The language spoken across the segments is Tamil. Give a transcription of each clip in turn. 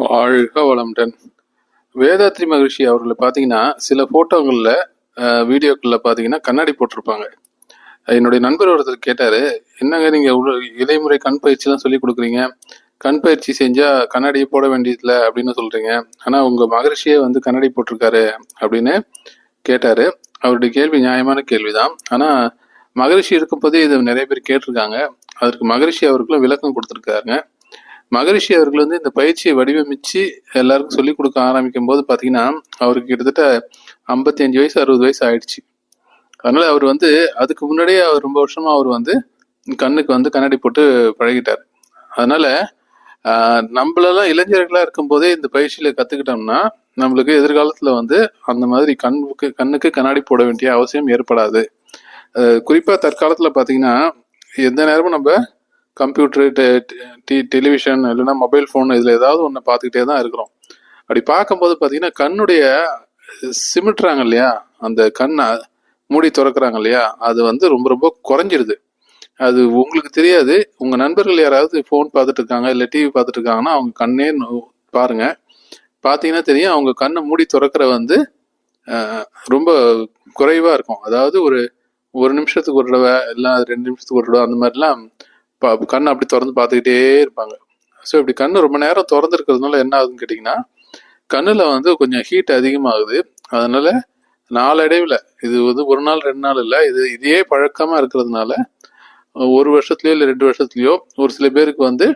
வாழ்க வளமுடன். வேதாத்ரி மகிழ்ச்சி அவர்களை பார்த்தீங்கன்னா சில ஃபோட்டோகளில் வீடியோக்களில் பார்த்தீங்கன்னா கண்ணாடி போட்டிருப்பாங்க. என்னுடைய நண்பர் ஒருத்தர் கேட்டார் என்னங்க நீங்கள் இடைமுறை கண் பயிற்சிலாம் சொல்லி கொடுக்குறீங்க? கண் பயிற்சி செஞ்சால் கண்ணாடியை போட வேண்டியதில்லை அப்படின்னு சொல்கிறீங்க ஆனால் உங்கள் மகரிஷியே வந்து கண்ணாடி போட்டிருக்காரு அப்படின்னு கேட்டார். அவருடைய கேள்வி நியாயமான கேள்வி தான் ஆனால் மகரிஷி இருக்கும்போதே இதை நிறைய பேர் கேட்டிருக்காங்க. அதற்கு மகரிஷி அவர்களும் விளக்கம் கொடுத்துருக்காருங்க. மகரிஷி அவர்கள் வந்து இந்த பயிற்சியை வடிவமைச்சு எல்லாருக்கும் சொல்லிக் கொடுக்க ஆரம்பிக்கும் போது பார்த்தீங்கன்னா அவருக்கு கிட்டத்தட்ட ஐம்பத்தி அஞ்சு வயசு அறுபது வயசு ஆயிடுச்சு. அதனால அவர் வந்து அதுக்கு முன்னாடியே அவர் ரொம்ப வருஷமா அவர் வந்து கண்ணுக்கு வந்து கண்ணாடி போட்டு பழகிட்டார். அதனால நம்மளெல்லாம் இளைஞர்களாக இருக்கும்போதே இந்த பயிற்சியில் கற்றுக்கிட்டோம்னா நம்மளுக்கு எதிர்காலத்தில் வந்து அந்த மாதிரி கண்ணுக்கு கண்ணுக்கு கண்ணாடி போட வேண்டிய அவசியம் ஏற்படாது. குறிப்பாக தற்காலத்தில் பார்த்தீங்கன்னா எந்த நேரமும் நம்ம கம்ப்யூட்டர் டி டெலிவிஷன் இல்லைன்னா மொபைல் ஃபோன் இதில் ஏதாவது ஒன்று பார்த்துக்கிட்டே தான் இருக்கிறோம். அப்படி பார்க்கும்போது பார்த்தீங்கன்னா கண்ணுடைய சிமிட்டுறாங்க இல்லையா? அந்த கண்ணை மூடி திறக்கிறாங்க இல்லையா? அது வந்து ரொம்ப ரொம்ப குறைஞ்சிருது. அது உங்களுக்கு தெரியாது. உங்கள் நண்பர்கள் யாராவது ஃபோன் பார்த்துட்டு இருக்காங்க இல்லை டிவி பார்த்துட்டு இருக்காங்கன்னா அவங்க கண்ணே பாருங்க. பார்த்தீங்கன்னா தெரியும் அவங்க கண்ணை மூடி திறக்கிற வந்து ரொம்ப குறைவாக இருக்கும். அதாவது ஒரு ஒரு நிமிஷத்துக்கு ஒரு தடவை இல்லை ரெண்டு நிமிஷத்துக்கு ஒரு தடவை அந்த மாதிரிலாம் கண்ணை அப்படி திறந்து பார்த்துக்கிட்டே இருப்பாங்க. ஸோ இப்படி கண்ணு ரொம்ப நேரம் திறந்துருக்கிறதுனால என்ன ஆகுதுன்னு கேட்டிங்கன்னா கண்ணில் வந்து கொஞ்சம் ஹீட் அதிகமாகுது. அதனால நாளடைவில் இது வந்து ஒரு நாள் ரெண்டு நாள் இல்லை இது இதே பழக்கமாக இருக்கிறதுனால ஒரு வருஷத்துலயோ இல்லை ரெண்டு வருஷத்துலயோ ஒரு சில பேருக்கு வந்து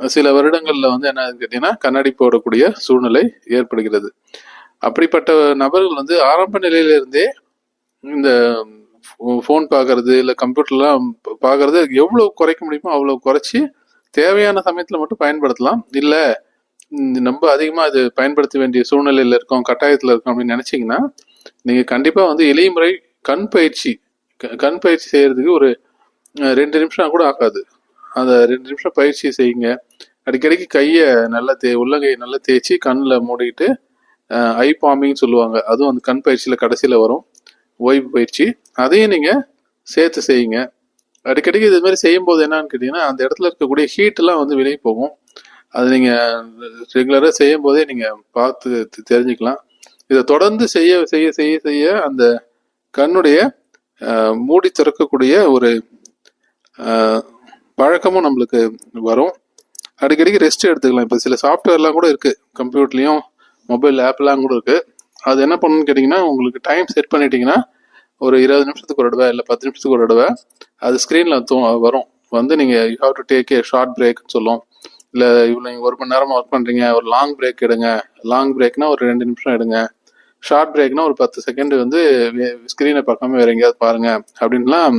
சில வருடங்களில் வந்து என்ன கேட்டிங்கன்னா கண்ணாடி போடக்கூடிய சூழ்நிலை ஏற்படுகிறது. அப்படிப்பட்ட நபர்கள் வந்து ஆரம்ப நிலையிலிருந்தே இந்த ஃபோன் பார்க்கறது இல்லை கம்ப்யூட்டர்லாம் பார்க்கறது எவ்வளோ குறைக்க முடியுமோ அவ்வளோ குறைச்சி தேவையான சமயத்தில் மட்டும் பயன்படுத்தலாம். இல்லை ரொம்ப அதிகமாக அது பயன்படுத்த வேண்டிய சூழ்நிலையில் இருக்கோம் கட்டாயத்தில் இருக்கோம் அப்படின்னு நினச்சிங்கன்னா நீங்கள் கண்டிப்பாக வந்து எளிய முறை கண் பயிற்சி க- கண் பயிற்சி செய்கிறதுக்கு ஒரு ரெண்டு நிமிஷம் கூட ஆகாது. அந்த ரெண்டு நிமிஷம் பயிற்சி செய்யுங்க. அடிக்கடிக்கு கையை நல்லா தே உள்ளங்கையை நல்லா தேய்ச்சி கண்ணில் மூடிக்கிட்டு ஐ பாமிங்னு சொல்லுவாங்க. அதுவும் அந்த கண் பயிற்சியில் கடைசியில் வரும். ஓய்வு பயிற்சி அதையும் நீங்கள் சேர்த்து செய்யுங்க. அடிக்கடிக்கு இது மாதிரி செய்யும்போது என்னன்னு கேட்டிங்கன்னா அந்த இடத்துல இருக்கக்கூடிய ஹீட்டெல்லாம் வந்து வெளியே போகும். அது நீங்கள் ரெகுலராக செய்யும் போதே நீங்கள் பார்த்து தெ- தெரிஞ்சுக்கலாம். இதை தொடர்ந்து செய்ய செய்ய செய்ய செய்ய அந்த கண்ணுடைய மூடி திறக்கக்கூடிய ஒரு பழக்கமும் நம்மளுக்கு வரும். அடிக்கடிக்கு ரெஸ்ட் எடுத்துக்கலாம். இப்போ சில சாஃப்ட்வேர்லாம் கூட இருக்குது கம்ப்யூட்டர்லேயும் மொபைல் ஆப்லாம் கூட இருக்குது அது என்ன பண்ணணும்னு கேட்டிங்கன்னா உங்களுக்கு டைம் செட் பண்ணிட்டீங்கன்னா ஒரு இருபது நிமிஷத்துக்கு ஒரு தடவை இல்லை பத்து நிமிஷத்துக்கு ஒரு தடவை அது ஸ்க்ரீனில் வரும். வந்து நீங்கள் you have to take a short பிரேக்னு சொல்லும். இல்லை இவ்வளோ நீங்கள் ஒரு மணி நேரமாக ஒர்க் பண்ணுறீங்க ஒரு லாங் பிரேக் எடுங்க. லாங் பிரேக்னா ஒரு ரெண்டு நிமிஷம் எடுங்க. ஷார்ட் பிரேக்னா ஒரு பத்து செகண்ட் வந்து ஸ்க்ரீனை பார்க்காம வேறு எங்கேயாவது பாருங்க. அப்படின்லாம்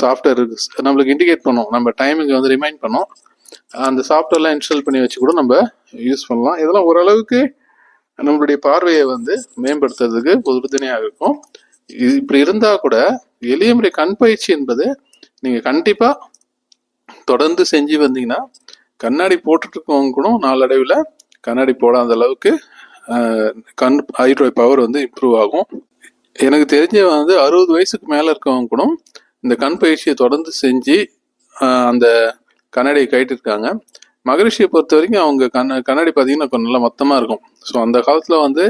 சாஃப்ட்வேர் இருக்கு. நம்மளுக்கு இண்டிகேட் பண்ணும். நம்ம டைமிங் வந்து ரிமைண்ட் பண்ணும். அந்த சாஃப்ட்வேர்லாம் இன்ஸ்டால் பண்ணி வச்சு கூட நம்ம யூஸ் பண்ணலாம். இதெல்லாம் ஓரளவுக்கு நம்மளுடைய பார்வையை வந்து மேம்படுத்துறதுக்கு உறுதுணையாக இருக்கும். இது இப்படி இருந்தால் கூட எளிய முறை கண் பயிற்சி என்பது நீங்கள் கண்டிப்பாக தொடர்ந்து செஞ்சு வந்தீங்கன்னா கண்ணாடி போட்டுட்டு கூட நாளடைவில் கண்ணாடி போடாத அளவுக்கு கண் ஐட்ரோய் பவர் வந்து இம்ப்ரூவ் ஆகும். எனக்கு தெரிஞ்ச வந்து அறுபது வயசுக்கு மேலே இருக்கவங்க கூட இந்த கண் பயிற்சியை தொடர்ந்து செஞ்சு அந்த கண்ணாடியை கைட்டிருக்காங்க மகரிஷியை பொறுத்த வரைக்கும் அவங்க கண்ண கண்ணாடி பார்த்தீங்கன்னா கொஞ்சம் நல்லா மொத்தமாக இருக்கும். ஸோ அந்த காலத்தில் வந்து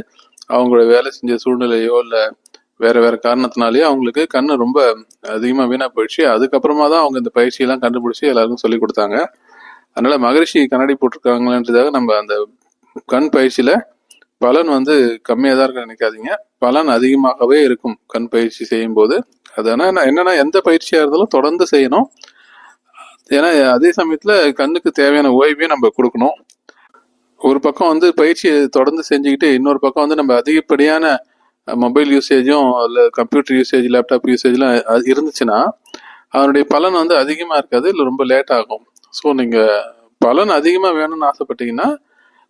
அவங்களோட வேலை செஞ்ச சூழ்நிலையோ இல்லை வேற வேற காரணத்தினாலேயோ அவங்களுக்கு கண்ணு ரொம்ப அதிகமாக வீணாக போயிடுச்சு. அதுக்கப்புறமா தான் அவங்க இந்த பயிற்சியெல்லாம் கண்டுபிடிச்சி எல்லாருக்கும் சொல்லி கொடுத்தாங்க. அதனால மகரிஷி கண்ணாடி போட்டிருக்காங்களன்றதாக நம்ம அந்த கண் பயிற்சியில் பலன் வந்து கம்மியாக தான் இருக்க நினைக்காதீங்க. பலன் அதிகமாகவே இருக்கும் கண் பயிற்சி செய்யும் போது அதனால் என்னன்னா எந்த பயிற்சியாக இருந்தாலும் தொடர்ந்து செய்யணும். ஏன்னா அதே சமயத்தில் கண்ணுக்கு தேவையான ஓய்வையும் நம்ம கொடுக்கணும். ஒரு பக்கம் வந்து பயிற்சியை தொடர்ந்து செஞ்சுக்கிட்டு இன்னொரு பக்கம் வந்து நம்ம அதிகப்படியான மொபைல் யூசேஜும் இல்லை கம்ப்யூட்டர் யூசேஜ் லேப்டாப் யூசேஜ்லாம் அது இருந்துச்சுன்னா அதனுடைய பலன் வந்து அதிகமாக இருக்காது இல்லை ரொம்ப லேட் ஆகும். ஸோ நீங்கள் பலன் அதிகமாக வேணும்னு ஆசைப்பட்டீங்கன்னா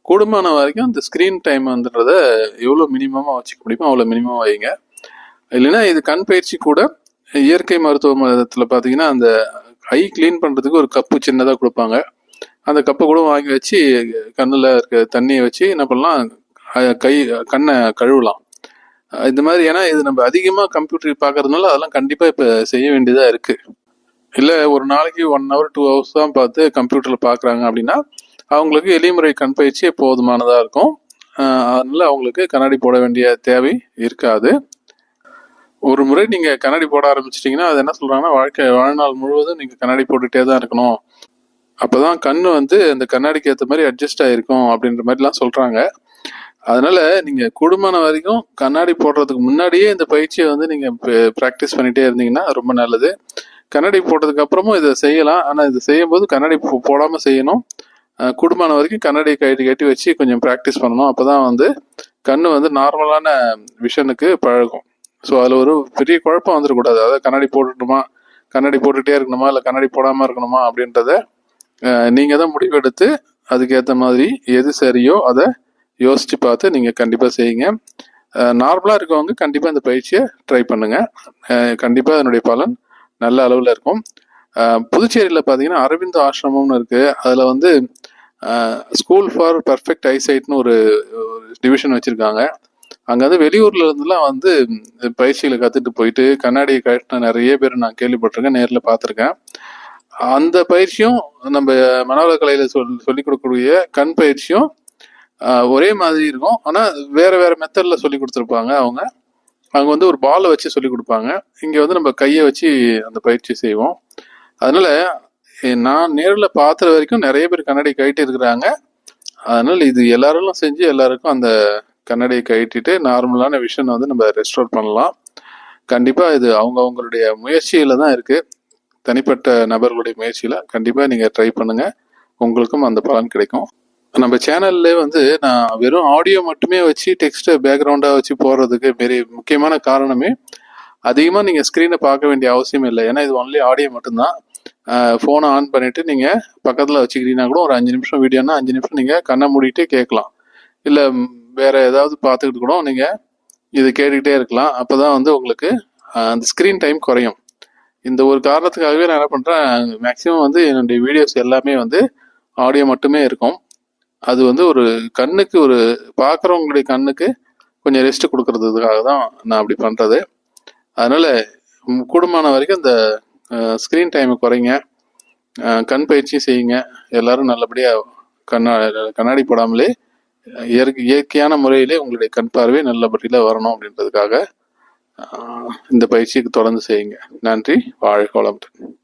கூடுமான வரைக்கும் அந்த ஸ்க்ரீன் டைம் வந்துன்றத எவ்வளோ மினிமமாக வச்சுக்க முடியுமோ அவ்வளோ மினிமம் வைங்க. இல்லைன்னா இது கண் பயிற்சி கூட இயற்கை மருத்துவ மதத்தில் பார்த்தீங்கன்னா அந்த ஐ க்ளீன் பண்ணுறதுக்கு ஒரு கப்பு சின்னதாக கொடுப்பாங்க. அந்த கப்பை கூட வாங்கி வச்சு கண்ணில் இருக்க தண்ணியை வச்சு என்ன பண்ணலாம்? கை கண்ணை கழுவலாம். இந்த மாதிரி ஏன்னா இது நம்ம அதிகமாக கம்ப்யூட்டர் பார்க்கறதுனால அதெல்லாம் கண்டிப்பாக இப்போ செய்ய வேண்டியதாக இருக்குது இல்லை ஒரு நாளைக்கு ஒன் ஹவர் டூ ஹவர்ஸ் தான் பார்த்து கம்ப்யூட்டரில் பார்க்குறாங்க அப்படின்னா அவங்களுக்கு எளிமுறை கண் பயிற்சி போதுமானதாக இருக்கும். அதனால் அவங்களுக்கு கண்ணாடி போட வேண்டிய தேவை இருக்காது. ஒரு முறை நீங்கள் கண்ணாடி போட ஆரம்பிச்சிட்டிங்கன்னா அது என்ன சொல்கிறாங்கன்னா வாழ்க்கை வாழ்நாள் முழுவதும் நீங்கள் கண்ணாடி போட்டுகிட்டே தான் இருக்கணும். அப்பதான் கண்ணு வந்து அந்த கண்ணாடிக்கு ஏற்ற மாதிரி அட்ஜஸ்ட் ஆயிருக்கும் அப்படின்ற மாதிரிலாம் சொல்றாங்க. அதனால நீங்க கூடுமான வரைக்கும் கண்ணாடி போடுறதுக்கு முன்னாடியே இந்த பயிற்சியை வந்து நீங்க ப்ராக்டிஸ் பண்ணிட்டே இருந்தீங்கன்னா ரொம்ப நல்லது. கண்ணாடி போட்டதுக்கு அப்புறமும் இதை செய்யலாம். ஆனா இது செய்யும்போது கண்ணாடி போடாம செய்யணும். குடும்பம் கூடுமான வரைக்கும் கண்ணாடியை கட்டி கட்டி வச்சு கொஞ்சம் ப்ராக்டிஸ் பண்ணணும். அப்பதான் வந்து கண்ணு வந்து நார்மலான விஷனுக்கு பழகும். ஸோ அதில் ஒரு பெரிய குழப்பம் வந்துடக்கூடாது அதாவது கண்ணாடி போட்டுக்கணுமா கண்ணாடி போட்டுகிட்டே இருக்கணுமா இல்லை கண்ணாடி போடாமல் இருக்கணுமா அப்படின்றத நீங்கள் தான் முடிவெடுத்து அதுக்கேற்ற மாதிரி எது சரியோ அதை யோசித்து பார்த்து நீங்கள் கண்டிப்பாக செய்யுங்க. நார்மலாக இருக்கவங்க கண்டிப்பாக இந்த பயிற்சியை ட்ரை பண்ணுங்கள் கண்டிப்பாக அதனுடைய பலன் நல்ல அளவில் இருக்கும். புதுச்சேரியில் பார்த்தீங்கன்னா அரவிந்த் ஆசிரமம்னு இருக்குது அதில் வந்து ஸ்கூல் ஃபார் பர்ஃபெக்ட் ஐசைட்னு ஒரு டிவிஷன் வச்சுருக்காங்க. அங்கே வந்து வெளியூர்ல இருந்துலாம் வந்து பயிற்சிகளை கற்றுட்டு போயிட்டு கண்ணாடியை கட்டின நிறைய பேர் நான் கேள்விப்பட்டிருக்கேன் நேரில் பார்த்துருக்கேன். அந்த பயிற்சியும் நம்ம மனவள கலையில சொல் சொல்லிக் கொடுக்கக்கூடிய கண் பயிற்சியும் ஒரே மாதிரி இருக்கும். ஆனால் வேற வேற மெத்தடில் சொல்லி கொடுத்துருப்பாங்க அவங்க. அவங்க வந்து ஒரு பாலை வச்சு சொல்லி கொடுப்பாங்க. இங்கே வந்து நம்ம கையை வச்சு அந்த பயிற்சி செய்வோம். அதனால நான் நேரில் பார்த்துற வரைக்கும் நிறைய பேர் கண்ணாடி கழட்டி இருக்கிறாங்க அதனால இது எல்லாரும் செஞ்சு எல்லாருக்கும் அந்த கண்ணாடியை கழட்டிட்டு நார்மலான விஷனை வந்து நம்ம ரெஸ்டோர் பண்ணலாம். கண்டிப்பா இது அவங்க அவங்களுடைய முயற்சியில தான் இருக்கு. தனிப்பட்ட நபர்களுடைய முயற்சியில கண்டிப்பா நீங்க ட்ரை பண்ணுங்க. உங்களுக்கும் அந்த பலன் கிடைக்கும். நம்ம சேனல்ல வந்து நான் வெறும் ஆடியோ மட்டுமே வச்சு டெக்ஸ்ட் பேக்ரவுண்டா வச்சு போடுறதுக்கு பெரிய முக்கியமான காரணமே அதிகமாக நீங்கள் ஸ்க்ரீனை பார்க்க வேண்டிய அவசியம் இல்லை. ஏன்னா இது ஒன்லி ஆடியோ மட்டும்தான். ஃபோனை ஆன் பண்ணிவிட்டு நீங்கள் பக்கத்தில் வச்சுக்கிட்டீங்கன்னா கூட ஒரு அஞ்சு நிமிஷம் வீடியோனா அஞ்சு நிமிஷம் நீங்கள் கண்ணை மூடிட்டு கேட்கலாம். இல்லை வேற ஏதாவது பார்த்துக்கிட்டு கூட நீங்க இது கேட்டுக்கிட்டே இருக்கலாம். அப்பதான் வந்து உங்களுக்கு அந்த ஸ்கிரீன் டைம் குறையும். இந்த ஒரு காரணத்துக்காகவே நான் என்ன பண்றேன் மேக்சிமம் வந்து என்னுடைய வீடியோஸ் எல்லாமே வந்து ஆடியோ மட்டுமே இருக்கும். அது வந்து ஒரு கண்ணுக்கு ஒரு பார்க்குறவங்களுடைய கண்ணுக்கு கொஞ்சம் ரெஸ்ட் கொடுக்கறதுக்காக தான் நான் அப்படி பண்றது. அதனால கூடுமான வரைக்கும் இந்த ஸ்க்ரீன் டைமை குறைங்க. கண் பயிற்சியும் செய்யுங்க. எல்லாரும் நல்லபடியாக கண்ணா கண்ணாடி போடாமலே இயற்கை இயற்கையான முறையிலே உங்களுடைய கண் பார்வை நல்லபடியில் வரணும் அப்படின்றதுக்காக இந்த பயிற்சிக்கு தொடர்ந்து செய்யுங்க. நன்றி. வாழ்க வளமுடன்.